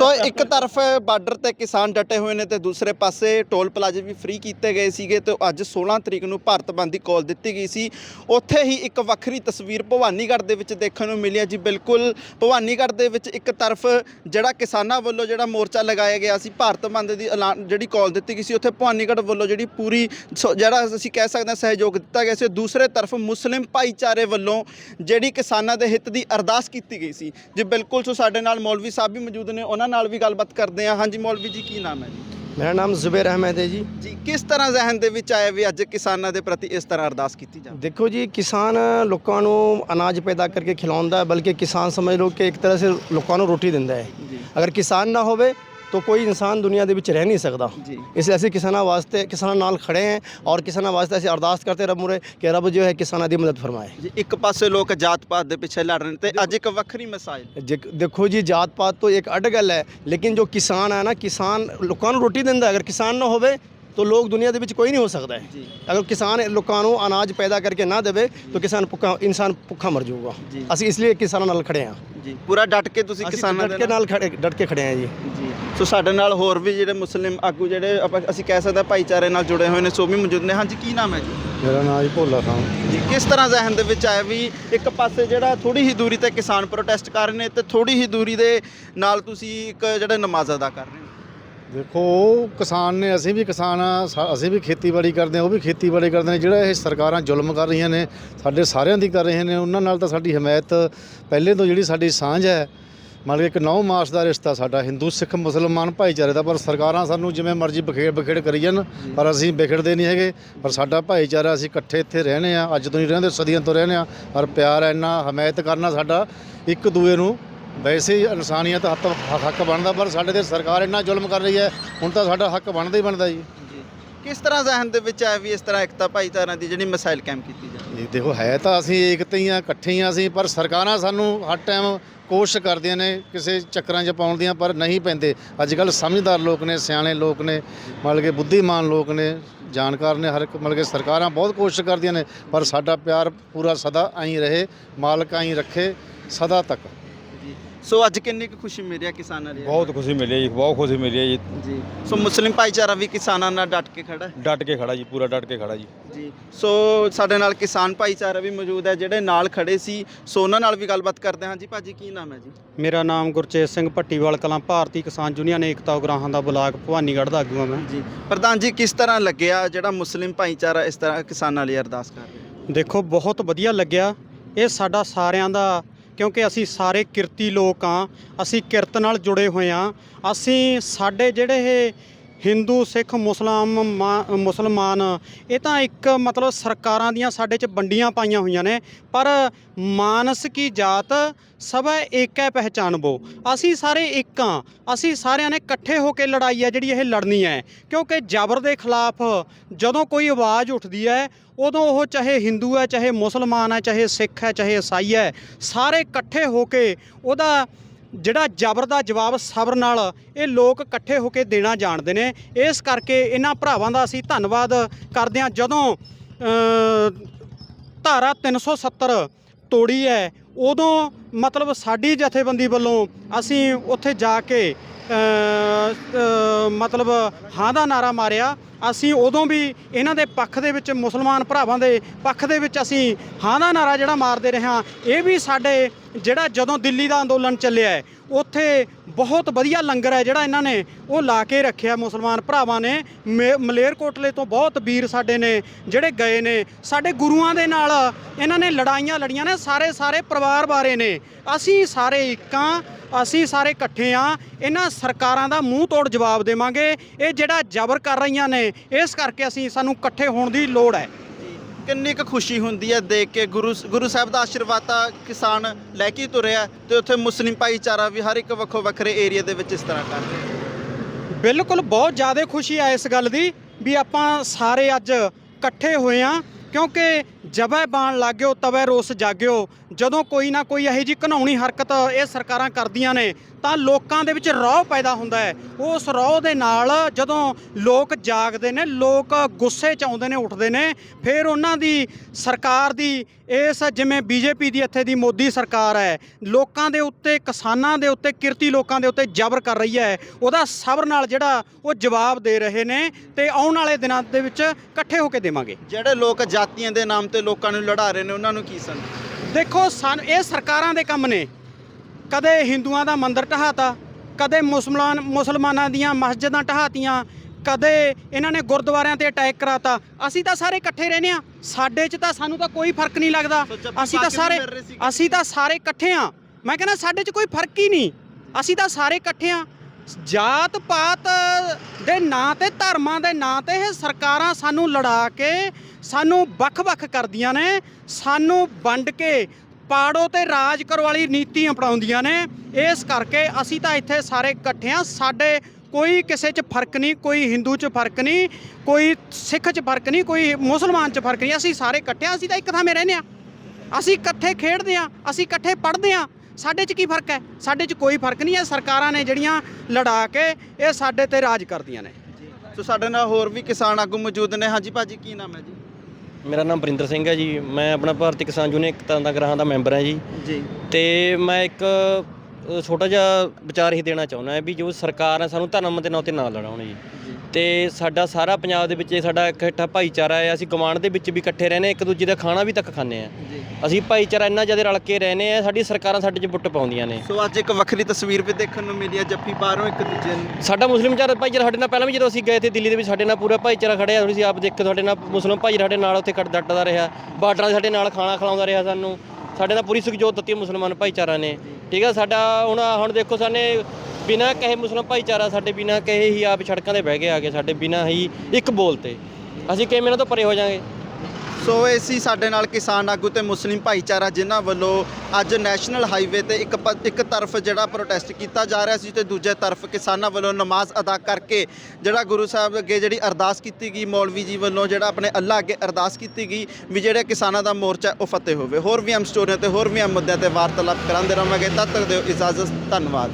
ਸੋ ਇੱਕ ਤਰਫ ਬਾਰਡਰ ਤੇ ਕਿਸਾਨ ਡਟੇ ਹੋਏ ਨੇ ਤੇ ਦੂਸਰੇ ਪਾਸੇ ਟੋਲ ਪਲਾਜ਼ੇ ਵੀ ਫ੍ਰੀ ਕੀਤੇ ਗਏ ਸੀਗੇ ਤੇ ਅੱਜ 16 ਤਰੀਕ ਨੂੰ ਭਾਰਤ ਬੰਦ ਦੀ ਕਾਲ ਦਿੱਤੀ ਗਈ ਸੀ। ਉੱਥੇ ਹੀ ਇੱਕ ਵੱਖਰੀ ਤਸਵੀਰ ਭਵਾਨੀਗੜ੍ਹ ਦੇ ਵਿੱਚ ਦੇਖਣ ਨੂੰ ਮਿਲੀ ਹੈ ਜੀ, ਬਿਲਕੁਲ ਭਵਾਨੀਗੜ੍ਹ ਦੇ ਵਿੱਚ ਇੱਕ ਤਰਫ ਜਿਹੜਾ ਕਿਸਾਨਾਂ ਵੱਲੋਂ ਜਿਹੜਾ ਮੋਰਚਾ ਲਗਾਇਆ ਗਿਆ ਸੀ, ਭਾਰਤ ਬੰਦ ਦੀ ਐਲਾਨ ਜਿਹੜੀ ਕਾਲ ਦਿੱਤੀ ਗਈ ਸੀ, ਉੱਥੇ ਭਵਾਨੀਗੜ੍ਹ ਵੱਲੋਂ ਜਿਹੜੀ ਪੂਰੀ ਸ- ਜਿਹੜਾ ਅਸੀਂ ਕਹਿ ਸਕਦੇ ਹਾਂ ਸਹਿਯੋਗ ਦਿੱਤਾ ਗਿਆ ਸੀ ਦੂਸਰੇ ਤਰਫ ਮੁਸਲਿਮ ਭਾਈਚਾਰੇ ਵੱਲੋਂ ਜਿਹੜੀ ਕਿਸਾਨਾਂ ਦੇ ਹਿੱਤ ਦੀ ਅਰਦਾਸ ਕੀਤੀ ਗਈ ਸੀ। ਜੀ, ਬਿਲਕੁਲ, ਸੋ ਸਾਡੇ ਨਾਲ ਮੌਲਵੀ ਸਾਹਿਬ ਵੀ ਮੌਜੂਦ ਨੇ, ਉਹਨਾਂ ਨਾਲ ਵੀ ਗੱਲਬਾਤ ਕਰਦੇ ਹਾਂ। ਹਾਂਜੀ ਮੌਲਵੀ ਜੀ ਕੀ ਨਾਮ ਹੈ ਜੀ? ਮੇਰਾ ਨਾਮ ਜ਼ੁਬੈਰ ਅਹਿਮਦ ਹੈ ਜੀ। ਜੀ ਕਿਸ ਤਰ੍ਹਾਂ ਜ਼ਿਹਨ ਦੇ ਵਿੱਚ ਆਇਆ ਵੀ ਅੱਜ ਕਿਸਾਨਾਂ ਦੇ ਪ੍ਰਤੀ ਇਸ ਤਰ੍ਹਾਂ ਅਰਦਾਸ ਕੀਤੀ ਜਾਵੇ ਦੇਖੋ ਜੀ ਕਿਸਾਨ ਲੋਕਾਂ ਨੂੰ ਅਨਾਜ ਪੈਦਾ ਕਰਕੇ ਖਿਲਾਉਂਦਾ ਬਲਕਿ ਕਿਸਾਨ ਸਮਝ ਲਓ ਕਿ ਇੱਕ ਤਰ੍ਹਾਂ ਸੇ ਲੋਕਾਂ ਨੂੰ ਰੋਟੀ ਦਿੰਦਾ ਹੈ। ਜੀ। ਅਗਰ ਕਿਸਾਨ ਨਾ ਹੋਵੇ ਤਾਂ ਕੋਈ ਇਨਸਾਨ ਦੁਨੀਆ ਦੇ ਵਿੱਚ ਰਹਿ ਨਹੀਂ ਸਕਦਾ ਇਸ ਲਈ ਅਸੀਂ ਕਿਸਾਨਾਂ ਵਾਸਤੇ ਕਿਸਾਨਾਂ ਨਾਲ ਖੜੇ ਹਾਂ ਔਰ ਕਿਸਾਨਾਂ ਵਾਸਤੇ ਅਸੀਂ ਅਰਦਾਸ ਕਰਤੇ ਰੱਬ ਮੁਰੇ ਕਿ ਰੱਬ ਜੋ ਹੈ ਕਿਸਾਨਾਂ ਦੀ ਮਦਦ ਫਰਮਾਏ ਜੀ ਇੱਕ ਪਾਸੇ ਲੋਕ ਜਾਤ ਪਾਤ ਦੇ ਪਿੱਛੇ ਲੜ ਰਹੇ ਨੇ ਤੇ ਅੱਜ ਇੱਕ ਵੱਖਰੀ ਮਸਾਇਲ ਜੇ ਦੇਖੋ ਜੀ ਜਾਤ ਪਾਤ ਤੋਂ ਇੱਕ ਅੱਡ ਗੱਲ ਹੈ ਲੇਕਿਨ ਜੋ ਕਿਸਾਨ ਹੈ ਨਾ ਕਿਸਾਨ ਲੋਕਾਂ ਨੂੰ ਰੋਟੀ ਦਿੰਦਾ ਹੈ। ਅਗਰ ਕਿਸਾਨ ਨਾ ਹੋਵੇ ਤਾਂ ਲੋਕ ਦੁਨੀਆ ਦੇ ਵਿੱਚ ਕੋਈ ਨਹੀਂ ਹੋ ਸਕਦਾ ਹੈ ਅਗਰ ਕਿਸਾਨ ਲੋਕਾਂ ਨੂੰ ਅਨਾਜ ਪੈਦਾ ਕਰਕੇ ਨਾ ਦੇਵੇ ਤਾਂ ਕਿਸਾਨ ਭੁੱਖਾ ਇਨਸਾਨ ਭੁੱਖਾ ਮਰ ਜਾਊਗਾ। ਅਸੀਂ ਇਸ ਲਈ ਕਿਸਾਨਾਂ ਨਾਲ ਖੜੇ ਹਾਂ ਜੀ ਪੂਰਾ ਡਟ ਕੇ ਤੁਸੀਂ ਕਿਸਾਨਾਂ ਦੇ ਨਾਲ ਖੜੇ ਡਟ ਕੇ ਖੜੇ ਹਾਂ ਜੀ ਸੋ ਸਾਡੇ ਨਾਲ ਹੋਰ ਵੀ ਜਿਹੜੇ ਮੁਸਲਿਮ ਆਗੂ ਜਿਹੜੇ ਆਪਾਂ ਅਸੀਂ ਕਹਿ ਸਕਦੇ ਹਾਂ ਭਾਈਚਾਰੇ ਨਾਲ ਜੁੜੇ ਹੋਏ ਨੇ ਸੋ ਵੀ ਮੌਜੂਦ ਨੇ। ਹਾਂਜੀ ਕੀ ਨਾਮ ਹੈ ਜੀ? ਮੇਰਾ ਨਾਮ ਜੀ ਭੋਲਾ ਖਾਨ ਜੀ ਕਿਸ ਤਰ੍ਹਾਂ ਜ਼ਿਹਨ ਦੇ ਵਿੱਚ ਆਇਆ ਵੀ ਇੱਕ ਪਾਸੇ ਜਿਹੜਾ ਥੋੜੀ ਹੀ ਦੂਰੀ ਤੇ ਕਿਸਾਨ ਪ੍ਰੋਟੈਸਟ ਕਰ ਰਹੇ ਨੇ ਤੇ ਥੋੜੀ ਹੀ ਦੂਰੀ ਦੇ ਨਾਲ ਤੁਸੀਂ ਇੱਕ ਜਿਹੜਾ ਨਮਾਜ਼ ਅਦਾ ਕਰ ਰਹੇ ਹੋ? ਦੇਖੋ ਉਹ ਕਿਸਾਨ ਨੇ ਅਸੀਂ ਵੀ ਕਿਸਾਨ ਆ ਅਸੀਂ ਵੀ ਖੇਤੀਬਾੜੀ ਕਰਦੇ ਹਾਂ ਉਹ ਵੀ ਖੇਤੀਬਾੜੀ ਕਰਦੇ ਨੇ। ਜਿਹੜਾ ਇਹ ਸਰਕਾਰਾਂ ਜ਼ੁਲਮ ਕਰ ਰਹੀਆਂ ਨੇ ਸਾਡੇ ਸਾਰਿਆਂ ਦੀ ਕਰ ਰਹੀਆਂ ਨੇ ਉਹਨਾਂ ਨਾਲ ਤਾਂ ਸਾਡੀ ਹਮਾਇਤ ਪਹਿਲੇ ਤੋਂ ਜਿਹੜੀ ਸਾਡੀ ਸਾਂਝ ਹੈ ਮੰਨ ਲਓ ਇੱਕ ਨੌ ਮਾਸ ਦਾ ਰਿਸ਼ਤਾ ਸਾਡਾ ਹਿੰਦੂ ਸਿੱਖ ਮੁਸਲਮਾਨ ਭਾਈਚਾਰੇ ਦਾ ਪਰ ਸਰਕਾਰਾਂ ਸਾਨੂੰ ਜਿਵੇਂ ਮਰਜ਼ੀ ਬਖੇੜ ਬਖੇੜ ਕਰੀ ਜਾਣ ਪਰ ਅਸੀਂ ਵਿਖੜਦੇ ਨਹੀਂ ਹੈਗੇ। ਪਰ ਸਾਡਾ ਭਾਈਚਾਰਾ ਅਸੀਂ ਇਕੱਠੇ ਇੱਥੇ ਰਹਿੰਦੇ ਆ ਅੱਜ ਤੋਂ ਨਹੀਂ ਰਹਿੰਦੇ ਸਦੀਆਂ ਤੋਂ ਰਹਿੰਦੇ ਆ ਪਰ ਪਿਆਰ ਇੰਨਾ ਹਮਾਇਤ ਕਰਨਾ ਸਾਡਾ ਇੱਕ ਦੂਏ ਨੂੰ ਵੈਸੇ ਹੀ ਇਨਸਾਨੀਅਤ ਹੱਕ ਹੱਕ ਬਣਦਾ ਪਰ ਸਾਡੇ ਤੇ ਸਰਕਾਰ ਇੰਨਾ ਜ਼ੁਲਮ ਕਰ ਰਹੀ ਹੈ ਹੁਣ ਤਾਂ ਸਾਡਾ ਹੱਕ ਬਣਦਾ ਹੀ ਬਣਦਾ ਜੀ। ਜੀ। ਕਿਸ ਤਰ੍ਹਾਂ ਜ਼ਿਹਨ ਦੇ ਵਿੱਚ ਆਇਆ ਵੀ ਇਸ ਤਰ੍ਹਾਂ ਇਕਤਾ ਭਾਈਚਾਰਿਆਂ ਦੀ ਜਿਹੜੀ ਮਸਾਇਲ ਕਾਇਮ ਕੀਤੀ ਜਾਵੇ ਇਹ ਦੇਖੋ ਹੈ ਤਾਂ ਅਸੀਂ ਏਕਤਾ ਹੀ ਆ ਇਕੱਠੇ ਹੀ ਆ ਅਸੀਂ ਪਰ ਸਰਕਾਰਾਂ ਸਾਨੂੰ ਹਰ ਟਾਈਮ ਕੋਸ਼ਿਸ਼ ਕਰਦੀਆਂ ਨੇ ਕਿਸੇ ਚੱਕਰਾਂ 'ਚ ਪਾਉਣ ਦੀਆਂ, ਪਰ ਨਹੀਂ ਪੈਂਦੇ। ਅੱਜ ਕੱਲ ਸਮਝਦਾਰ ਲੋਕ ਨੇ, ਸਿਆਣੇ ਲੋਕ ਨੇ, ਮਤਲਬ ਕਿ ਬੁੱਧੀਮਾਨ ਲੋਕ ਨੇ, ਜਾਣਕਾਰ ਨੇ, ਹਰ ਇੱਕ, ਮਤਲਬ ਕਿ ਸਰਕਾਰਾਂ ਬਹੁਤ ਕੋਸ਼ਿਸ਼ ਕਰਦੀਆਂ ਨੇ, ਪਰ ਸਾਡਾ ਪਿਆਰ ਪੂਰਾ ਸਦਾ ਆਈ ਰਹੇ, ਮਾਲਕ ਆਈ ਰੱਖੇ, ਸਦਾ ਤੱਕ। ਸੋ ਅੱਜ ਕਿੰਨੀ ਕੁ ਖੁਸ਼ੀ ਮਿਲੀ ਹੈ ਕਿਸਾਨਾਂ ਦੀ? ਬਹੁਤ ਖੁਸ਼ੀ ਮਿਲੀ ਹੈ ਜੀ ਬਹੁਤ ਖੁਸ਼ੀ ਮਿਲੀ ਹੈ ਜੀ। ਜੀ। ਸੋ ਮੁਸਲਿਮ ਭਾਈਚਾਰਾ ਵੀ ਕਿਸਾਨਾਂ ਨਾਲ ਡਟ ਕੇ ਖੜਾ ਹੈ? ਡਟ ਕੇ ਖੜਾ ਜੀ ਪੂਰਾ ਡਟ ਕੇ ਖੜਾ ਜੀ। ਜੀ। ਸੋ ਸਾਡੇ ਨਾਲ ਕਿਸਾਨ ਭਾਈਚਾਰਾ ਵੀ ਮੌਜੂਦ ਹੈ ਜਿਹੜੇ ਨਾਲ ਖੜੇ ਸੀ। ਸੋ ਉਹਨਾਂ ਨਾਲ ਵੀ ਗੱਲਬਾਤ ਕਰਦੇ ਹਾਂ। ਜੀ ਭਾਜੀ ਕੀ ਨਾਮ ਹੈ ਜੀ? ਮੇਰਾ ਨਾਮ ਗੁਰਚੇਤ ਸਿੰਘ ਭੱਟੀਵਾਲ ਕਲਾਂ ਭਾਰਤੀ ਕਿਸਾਨ ਯੂਨੀਅਨ ਏਕਤਾ ਉਗਰਾਹਾਂ ਦਾ ਬਲਾਕ ਭਵਾਨੀਗੜ੍ਹ ਦਾ ਆਗੂ ਹਾਂ ਮੈਂ। ਜੀ। ਪ੍ਰਧਾਨ ਜੀ ਕਿਸ ਤਰ੍ਹਾਂ ਲੱਗਿਆ ਜਿਹੜਾ ਮੁਸਲਿਮ ਭਾਈਚਾਰਾ ਇਸ ਤਰ੍ਹਾਂ ਕਿਸਾਨਾਂ ਲਈ ਅਰਦਾਸ ਕਰ ਰਿਹਾ? ਦੇਖੋ ਬਹੁਤ ਵਧੀਆ ਲੱਗਿਆ। ਇਹ ਸਾਡਾ ਸਾਰਿਆਂ ਦਾ ਕਿਉਂਕਿ ਅਸੀਂ ਸਾਰੇ ਕਿਰਤੀ ਲੋਕ ਆ, ਅਸੀਂ ਕਿਰਤ ਨਾਲ ਜੁੜੇ ਹੋਏ ਆ। ਅਸੀਂ ਸਾਡੇ ਜਿਹੜੇ ਇਹ ਹਿੰਦੂ, ਸਿੱਖ, ਮੁਸਲਮਾਨ ਮੁਸਲਮਾਨ, ਇਹ ਤਾਂ ਇੱਕ ਮਤਲਬ ਸਰਕਾਰਾਂ ਦੀਆਂ ਸਾਡੇ 'ਚ ਵੰਡੀਆਂ ਪਾਈਆਂ ਹੋਈਆਂ ਨੇ, ਪਰ ਮਾਨਸ ਕੀ ਜਾਤ ਸਭੈ ਏਕੈ ਪਹਿਚਾਨਬੋ। ਅਸੀਂ ਸਾਰੇ ਇੱਕ ਆ, ਅਸੀਂ ਸਾਰਿਆਂ ਨੇ ਇਕੱਠੇ ਹੋ ਕੇ ਲੜਾਈ ਹੈ ਜਿਹੜੀ ਇਹ ਲੜਨੀ ਹੈ, ਕਿਉਂਕਿ ਜ਼ਬਰ ਦੇ ਖਿਲਾਫ ਜਦੋਂ ਕੋਈ ਆਵਾਜ਼ ਉੱਠਦੀ ਹੈ, ਉਦੋਂ ਉਹ ਚਾਹੇ ਹਿੰਦੂ ਹੈ, ਚਾਹੇ ਮੁਸਲਮਾਨ ਹੈ, ਚਾਹੇ ਸਿੱਖ ਹੈ, ਚਾਹੇ ਈਸਾਈ ਹੈ, ਸਾਰੇ ਇਕੱਠੇ ਹੋ ਕੇ ਉਹਦਾ ਜਿਹੜਾ ਜ਼ਬਰ ਦਾ ਜਵਾਬ ਸਬਰ ਨਾਲ ਇਹ ਲੋਕ ਇਕੱਠੇ ਹੋ ਕੇ ਦੇਣਾ ਜਾਣਦੇ ਨੇ। ਇਸ ਕਰਕੇ ਇਹਨਾਂ ਭਰਾਵਾਂ ਦਾ ਅਸੀਂ ਧੰਨਵਾਦ ਕਰਦੇ ਹਾਂ। ਜਦੋਂ ਅ, ਧਾਰਾ 370 ਤੋੜੀ ਹੈ ਉਦੋਂ ਮਤਲਬ ਸਾਡੀ ਜਥੇਬੰਦੀ ਵੱਲੋਂ ਅਸੀਂ ਉੱਥੇ ਜਾ ਕੇ ਮਤਲਬ ਹਾਂ ਦਾ ਨਾਰਾ ਮਾਰਿਆ। ਅਸੀਂ ਉਦੋਂ ਵੀ ਇਹਨਾਂ ਦੇ ਪੱਖ ਦੇ ਵਿੱਚ ਮੁਸਲਮਾਨ ਭਰਾਵਾਂ ਦੇ ਪੱਖ ਦੇ ਵਿੱਚ ਅਸੀਂ ਹਾਂ ਦਾ ਨਾਰਾ ਜਿਹੜਾ ਮਾਰਦੇ ਰਹੇ ਹਾਂ ਇਹ ਵੀ ਸਾਡੇ ਜਿਹੜਾ ਜਦੋਂ ਦਿੱਲੀ ਦਾ ਅੰਦੋਲਨ ਚੱਲਿਆ ਹੈ, ਉੱਥੇ ਬਹੁਤ ਵਧੀਆ ਲੰਗਰ ਹੈ ਜਿਹੜਾ ਇਹਨਾਂ ਨੇ ਉਹ ਲਾ ਕੇ ਰੱਖਿਆ ਮੁਸਲਮਾਨ ਭਰਾਵਾਂ ਨੇ। ਮੇ- ਮਲੇਰਕੋਟਲੇ ਤੋਂ ਬਹੁਤ ਵੀਰ ਸਾਡੇ ਨੇ ਜਿਹੜੇ ਗਏ ਨੇ। ਸਾਡੇ ਗੁਰੂਆਂ ਦੇ ਨਾਲ ਇਹਨਾਂ ਨੇ ਲੜਾਈਆਂ ਲੜੀਆਂ ਨੇ ਸਾਰੇ ਸਾਰੇ ਪਰਿਵਾਰ ਬਾਰੇ ਨੇ। ਅਸੀਂ ਸਾਰੇ ਇੱਕਾਂ ਅਸੀਂ ਸਾਰੇ ਇਕੱਠੇ ਆ ਇਹਨਾਂ ਸਰਕਾਰਾਂ ਦਾ ਮੂੰਹ ਤੋੜ ਜਵਾਬ ਦੇਵਾਂਗੇ। ਇਹ ਜਿਹੜਾ ਜ਼ਬਰ ਕਰ ਰਹੀਆਂ ਨੇ ਇਸ ਕਰਕੇ ਅਸੀਂ ਸਾਨੂੰ ਇਕੱਠੇ ਹੋਣ ਦੀ ਲੋੜ ਹੈ। ਕਿੰਨੀ ਕੁ ਖੁਸ਼ੀ ਹੁੰਦੀ ਹੈ ਦੇਖ ਕੇ ਗੁਰੂ ਗੁਰੂ ਸਾਹਿਬ ਦਾ ਆਸ਼ੀਰਵਾਦ ਤਾਂ ਕਿਸਾਨ ਲੈ ਕੇ ਹੀ ਤੁਰਿਆ ਤੇ ਉੱਥੇ ਮੁਸਲਿਮ ਭਾਈਚਾਰਾ ਵੀ ਹਰ ਇੱਕ ਵੱਖੋ ਵੱਖਰੇ ਏਰੀਆ ਦੇ ਵਿੱਚ ਇਸ ਤਰ੍ਹਾਂ ਕਰ ਰਿਹਾ ਬਿਲਕੁਲ ਬਹੁਤ ਜ਼ਿਆਦਾ ਖੁਸ਼ੀ ਆ ਇਸ ਗੱਲ ਦੀ ਵੀ ਆਪਾਂ ਸਾਰੇ ਅੱਜ ਇਕੱਠੇ ਹੋਏ ਆ ਕਿਉਂਕਿ ਜਬੈ ਬਾਣ ਲੱਗਿਓ ਤਵੇ ਰੋਸ ਜਾਗਿਓ। ਜਦੋਂ ਕੋਈ ਨਾ ਕੋਈ ਇਹੋ ਜੀ ਘਨਾਉਣੀ ਹਰਕਤ ਇਹ ਸਰਕਾਰਾਂ ਕਰਦੀਆਂ ਨੇ ਤਾਂ ਲੋਕਾਂ ਦੇ ਵਿੱਚ ਰੌਹ ਪੈਦਾ ਹੁੰਦਾ ਹੈ। ਉਸ ਰੌਹ ਦੇ ਨਾਲ ਜਦੋਂ ਲੋਕ ਜਾਗਦੇ ਨੇ ਲੋਕ ਗੁੱਸੇ ਚ ਆਉਂਦੇ ਨੇ ਉੱਠਦੇ ਨੇ ਫਿਰ ਉਹਨਾਂ ਦੀ ਸਰਕਾਰ ਦੀ ਇਸ ਜਿਵੇਂ ਬੀਜੇਪੀ ਦੀ ਇੱਥੇ ਦੀ ਮੋਦੀ ਸਰਕਾਰ ਹੈ ਲੋਕਾਂ ਦੇ ਉੱਤੇ ਕਿਸਾਨਾਂ ਦੇ ਉੱਤੇ ਕਿਰਤੀ ਲੋਕਾਂ ਦੇ ਉੱਤੇ ਜ਼ਬਰ ਕਰ ਰਹੀ ਹੈ। ਉਹਦਾ ਸਬਰ ਨਾਲ ਜਿਹੜਾ ਉਹ ਜਵਾਬ ਦੇ ਰਹੇ ਨੇ ਤੇ ਆਉਣ ਵਾਲੇ ਦਿਨਾਂ ਦੇ ਵਿੱਚ ਇਕੱਠੇ ਹੋ ਕੇ ਦੇਵਾਂਗੇ। ਜਿਹੜੇ ਲੋਕ ਜਾਤੀਆਂ ਦੇ ਨਾਮ ਤੇ ਲੋਕਾਂ ਨੂੰ ਲੜਾ ਰਹੇ ਨੇ ਉਹਨਾਂ ਨੂੰ ਕੀ ਸੰਦੇਸ਼ ਦੇਖੋ ਸਾਨੂੰ ਇਹ ਸਰਕਾਰਾਂ ਦੇ ਕੰਮ ਨੇ। ਕਦੇ ਹਿੰਦੂਆਂ ਦਾ ਮੰਦਿਰ ਢਹਾਤਾ ਕਦੇ ਮੁਸਲਮਾਨ ਮੁਸਲਮਾਨਾਂ ਦੀਆਂ ਮਸਜਿਦਾਂ ਢਹਾਤੀਆਂ ਕਦੇ ਇਹਨਾਂ ਨੇ ਗੁਰਦੁਆਰਿਆਂ ਤੇ ਅਟੈਕ ਕਰਾਤਾ। ਅਸੀਂ ਤਾਂ ਸਾਰੇ ਇਕੱਠੇ ਰਹਿੰਦੇ ਆ ਸਾਡੇ 'ਚ ਤਾਂ ਸਾਨੂੰ ਤਾਂ ਕੋਈ ਫ਼ਰਕ ਨਹੀਂ ਲੱਗਦਾ। ਅਸੀਂ ਤਾਂ ਸਾਰੇ। ਅਸੀਂ ਤਾਂ ਸਾਰੇ ਇਕੱਠੇ ਆ ਮੈਂ ਕਹਿੰਦਾ ਸਾਡੇ 'ਚ ਕੋਈ ਫ਼ਰਕ ਹੀ ਨਹੀਂ। ਅਸੀਂ ਤਾਂ ਸਾਰੇ ਇਕੱਠੇ ਆ ਜਾਤ ਪਾਤ ਦੇ ਨਾਂ ਤੇ ਧਰਮਾਂ ਦੇ ਨਾਂ ਤੇ ਇਹ ਸਰਕਾਰਾਂ ਸਾਨੂੰ ਲੜਾ ਕੇ ਸਾਨੂੰ ਵੱਖ-ਵੱਖ ਕਰਦੀਆਂ ਨੇ। ਸਾਨੂੰ ਵੰਡ ਕੇ ਪਾੜੋ ਤੇ ਰਾਜ ਕਰੋ ਵਾਲੀ ਨੀਤੀ ਅਪਣਾਉਂਦੀਆਂ ਨੇ। ਇਸ ਕਰਕੇ ਅਸੀਂ ਤਾਂ ਇੱਥੇ ਸਾਰੇ ਇਕੱਠੇ ਆ ਸਾਡੇ ਕੋਈ ਕਿਸੇ 'ਚ ਫ਼ਰਕ ਨਹੀਂ, ਕੋਈ ਹਿੰਦੂ 'ਚ ਫ਼ਰਕ ਨਹੀਂ, ਕੋਈ ਸਿੱਖ 'ਚ ਫ਼ਰਕ ਨਹੀਂ, ਕੋਈ ਮੁਸਲਮਾਨ 'ਚ ਫ਼ਰਕ ਨਹੀਂ। ਅਸੀਂ ਸਾਰੇ ਇਕੱਠੇ ਆ ਅਸੀਂ ਤਾਂ ਇੱਕ ਥਾਵੇਂ ਰਹਿੰਦੇ ਆ ਅਸੀਂ ਇਕੱਠੇ ਖੇਡਦੇ ਆ ਅਸੀਂ ਇਕੱਠੇ ਪੜ੍ਹਦੇ ਆ ਸਾਡੇ 'ਚ ਕੀ ਫ਼ਰਕ ਹੈ? ਸਾਡੇ 'ਚ ਕੋਈ ਫ਼ਰਕ ਨਹੀਂ ਹੈ। ਸਰਕਾਰਾਂ ਨੇ ਜਿਹੜੀਆਂ ਲੜਾ ਕੇ ਇਹ ਸਾਡੇ ਤੇ ਰਾਜ ਕਰਦੀਆਂ ਨੇ। ਸੋ ਸਾਡੇ ਨਾਲ ਹੋਰ ਵੀ ਕਿਸਾਨ ਆਗੂ ਮੌਜੂਦ ਨੇ। ਹਾਂਜੀ ਭਾਜੀ, ਕੀ ਨਾਮ ਹੈ ਜੀ? ਮੇਰਾ ਨਾਮ ਬਰਿੰਦਰ ਸਿੰਘ ਹੈ ਜੀ। ਮੈਂ ਆਪਣਾ ਭਾਰਤੀ ਕਿਸਾਨ ਯੂਨੀਅਨ ਇੱਕ ਤਰ੍ਹਾਂ ਦਾ ਗ੍ਰਾਹਾਂ ਦਾ ਮੈਂਬਰ ਹਾਂ ਜੀ। ਜੀ। ਤੇ ਮੈਂ ਇੱਕ ਛੋਟਾ ਜਿਹਾ ਵਿਚਾਰ ਹੀ ਦੇਣਾ ਚਾਹੁੰਦਾ ਹਾਂ ਵੀ ਜੋ ਸਰਕਾਰ ਹੈ ਸਾਨੂੰ ਧਰਮ ਦੇ ਨਾਂ ਤੇ ਨਾ ਲੜਾਉਣ ਜੀ। ਤੇ ਸਾਡਾ ਸਾਰਾ ਪੰਜਾਬ ਦੇ ਵਿੱਚ ਇਹ ਸਾਡਾ ਇਕੱਠਾ ਭਾਈਚਾਰਾ ਹੈ। ਅਸੀਂ ਗਵਾਂਢ ਦੇ ਵਿੱਚ ਵੀ ਇਕੱਠੇ ਰਹਿੰਦੇ ਇੱਕ ਦੂਜੇ ਦਾ ਖਾਣਾ ਵੀ ਤੱਕ ਖਾਂਦੇ ਆ ਅਸੀਂ ਭਾਈਚਾਰਾ ਇੰਨਾ ਜ਼ਿਆਦਾ ਰਲ ਕੇ ਰਹਿੰਦੇ ਆ ਸਾਡੀ ਸਰਕਾਰਾਂ ਸਾਡੇ 'ਚ ਬੁੱਟ ਪਾਉਂਦੀਆਂ ਨੇ। ਸੋ ਅੱਜ ਇੱਕ ਵੱਖਰੀ ਤਸਵੀਰ ਵੀ ਦੇਖਣ ਨੂੰ ਮਿਲੀ ਹੈ ਜੱਫੀ ਪਾ ਰਹੇ ਹੋ ਇੱਕ ਦੂਜੇ ਨੂੰ। ਸਾਡਾ ਮੁਸਲਿਮ ਚਾਰ ਭਾਈਚਾਰਾ ਸਾਡੇ ਨਾਲ ਪਹਿਲਾਂ ਵੀ ਜਦੋਂ ਅਸੀਂ ਗਏ ਤੇ ਦਿੱਲੀ ਦੇ ਵਿੱਚ ਸਾਡੇ ਨਾਲ ਪੂਰਾ ਭਾਈਚਾਰਾ ਖੜਿਆ ਤੁਸੀਂ ਆਪ ਦੇਖੋ ਸਾਡੇ ਨਾਲ ਮੁਸਲਿਮ ਭਾਈ ਸਾਡੇ ਨਾਲ ਉੱਥੇ ਕੱਟ ਡੱਟਦਾ ਰਿਹਾ ਬਾਰਡਰਾਂ 'ਤੇ ਸਾਡੇ ਨਾਲ ਖਾਣਾ ਖਿਲਾਉਂਦਾ ਰਿਹਾ ਸਾਨੂੰ। ਸਾਡੇ ਨਾਲ ਪੂਰੀ ਸੁਖਜੋਤ ਦਿੱਤੀ ਮੁਸਲਮਾਨ ਭਾਈਚਾਰਾ ਨੇ। ਠੀਕ ਹੈ ਸਾਡਾ ਹੁਣ ਹੁਣ ਦੇਖੋ ਸਾਨੇ ਬਿਨਾਂ ਕਹੇ ਮੁਸਲਿਮ ਭਾਈਚਾਰਾ, ਸਾਡੇ ਬਿਨਾਂ ਕਹੇ ਹੀ ਆਪ ਸੜਕਾਂ ਤੇ ਬਹਿ ਗਏ ਆ ਕੇ, ਸਾਡੇ ਬਿਨਾਂ ਹੀ ਇੱਕ ਬੋਲ ਤੇ। ਅਸੀਂ ਕਿਵੇਂ ਇਹਨਾਂ ਤੋਂ ਪਰੇ ਹੋ ਜਾਾਂਗੇ ਸੋ ਇਹ ਸੀ ਸਾਡੇ ਨਾਲ ਕਿਸਾਨ ਆਗੂ ਤੇ ਮੁਸਲਿਮ ਭਾਈਚਾਰਾ, ਜਿਨ੍ਹਾਂ ਵੱਲੋਂ ਅੱਜ ਨੈਸ਼ਨਲ ਹਾਈਵੇ ਤੇ ਇੱਕ ਪ- ਇੱਕ ਤਰਫ ਜਿਹੜਾ ਪ੍ਰੋਟੈਸਟ ਕੀਤਾ ਜਾ ਰਿਹਾ ਸੀ ਤੇ ਦੂਜੇ ਤਰਫ ਕਿਸਾਨਾਂ ਵੱਲੋਂ ਨਮਾਜ਼ ਅਦਾ ਕਰਕੇ ਜਿਹੜਾ ਗੁਰੂ ਸਾਹਿਬ ਅੱਗੇ ਜਿਹੜੀ ਅਰਦਾਸ ਕੀਤੀ ਗਈ, ਮੌਲਵੀ ਜੀ ਵੱਲੋਂ ਜਿਹੜਾ ਆਪਣੇ ਅੱਲਾ ਅੱਗੇ ਅਰਦਾਸ ਕੀਤੀ ਗਈ ਵੀ ਜਿਹੜੇ ਕਿਸਾਨਾਂ ਦਾ ਮੋਰਚਾ ਉਹ ਫਤਿਹ ਹੋਵੇ। ਹੋਰ ਵੀ ਅਮ ਸਟੋਰੀਆਂ ਤੇ, ਹੋਰ ਵੀ ਅਮ ਮੁੱਦਿਆਂ ਤੇ ਵਾਰਤਾਲਾਪ ਕਰਾਂਦੇ ਰਹਾਂਗੇ। ਤਦ ਤੱਕ ਦਿਓ ਇਜਾਜ਼ਤ, ਧੰਨਵਾਦ।